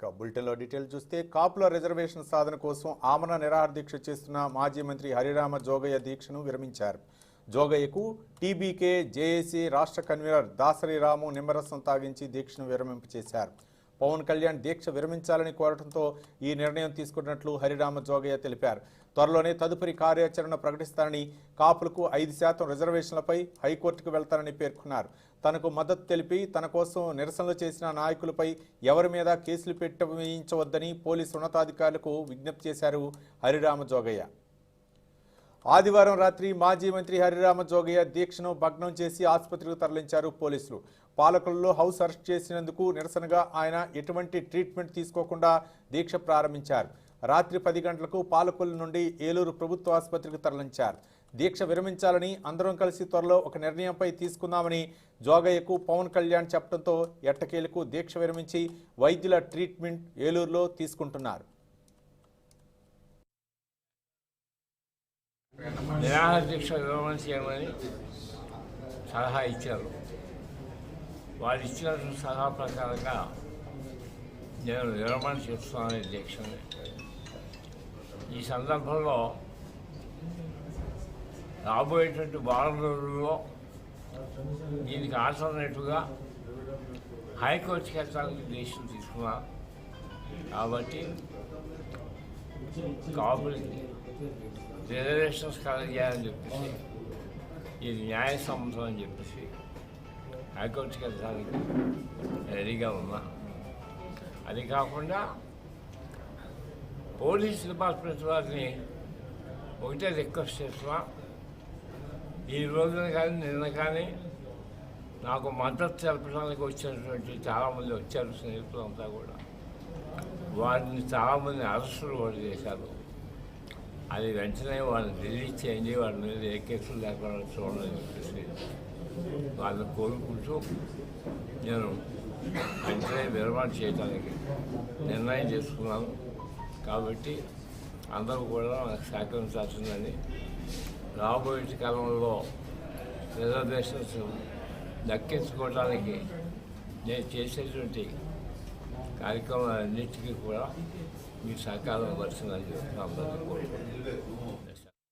ఇక బులెటిన్లో డీటెయిల్ చూస్తే కాపుల రిజర్వేషన్ సాధన కోసం ఆమరణ నిరాహార దీక్ష చేస్తున్న మాజీ మంత్రి హరిరామ జోగయ్య దీక్షను విరమించారు. జోగయ్యకు టీబీకే జేఏసీ రాష్ట్ర కన్వీనర్ దాసరి రాము నిమ్మరసం తాగించి దీక్షను విరమింపచేశారు పవన్ కళ్యాణ్ దీక్ష విరమించాలని కోరడంతో ఈ నిర్ణయం తీసుకున్నట్లు హరిరామ జోగయ్య తెలిపారు. త్వరలోనే తదుపరి కార్యాచరణ ప్రకటిస్తారని కాపులకు ఐదు శాతం రిజర్వేషన్లపై హైకోర్టుకు వెళ్తారని పేర్కొన్నారు. తనకు మద్దతు తెలిపి తన కోసం నిరసనలు చేసిన నాయకులపై ఎవరి మీద కేసులు పెట్టవేయించవద్దని పోలీసు ఉన్నతాధికారులకు విజ్ఞప్తి చేశారు హరిరామ జోగయ్య. ఆదివారం రాత్రి మాజీ మంత్రి హరిరామ జోగయ్య దీక్షను భగ్నం చేసి ఆసుపత్రికి తరలించారు పోలీసులు. పాలకుల్లో హౌస్ అరెస్ట్ చేసినందుకు నిరసనగా ఆయన ఎటువంటి ట్రీట్మెంట్ తీసుకోకుండా దీక్ష ప్రారంభించారు. రాత్రి పది గంటలకు పాలకుల నుండి ఏలూరు ప్రభుత్వ ఆసుపత్రికి తరలించారు. దీక్ష విరమించాలని అందరం కలిసి త్వరలో ఒక నిర్ణయంపై తీసుకుందామని జోగయ్యకు పవన్ కళ్యాణ్ చెప్పడంతో ఎట్టకేలకు దీక్ష విరమించి వైద్యుల ట్రీట్మెంట్ ఏలూరులో తీసుకుంటున్నారు. నిరాహార దీక్ష విరమణ చేయమని సలహా ఇచ్చారు వాళ్ళు ఇచ్చిన సలహా ప్రకారంగా నేను విరమణ చేస్తున్నాను దీక్షని ఈ సందర్భంలో రాబోయేటువంటి వారం రోజుల్లో దీనికి ఆల్టర్నేటివ్గా హైకోర్టుకి వెళ్ళడానికి దేశం తీసుకున్నా. కాబట్టి కాపులకి రిజర్వేషన్స్ కలగజేయాలని చెప్పేసి ఇది న్యాయసమ్మతం అని చెప్పేసి హైకోర్టుకి వెళ్ళడానికి రెడీగా ఉన్నా అది కాకుండా పోలీస్ డిపార్ట్మెంట్ వారిని ఒకటే రిక్వెస్ట్ చేస్తున్నా ఈ రోజున కానీ నిన్న కానీ నాకు మద్దతు తెలపడానికి వచ్చినటువంటి చాలామంది వచ్చారు స్నేహితులంతా కూడా వారిని చాలామంది అరెస్టులు కూడా చేశారు అది వెంటనే వాళ్ళని రిలీజ్ చేయండి వాళ్ళ మీద ఏ కేసులు లేకుండా చూడాలని చెప్పేసి వాళ్ళని కోరుకుంటూ నేను వెంటనే విరమణ చేయడానికి నిర్ణయం చేసుకున్నాను. కాబట్టి అందరూ కూడా నాకు సహకరించాల్సిందని రాబోయే కాలంలో రిజర్వేషన్స్ దక్కించుకోవడానికి నేను చేసేటువంటి కార్యక్రమాలన్నిటికీ కూడా మీ సహకారం వచ్చిందని చెప్పి అందరికీ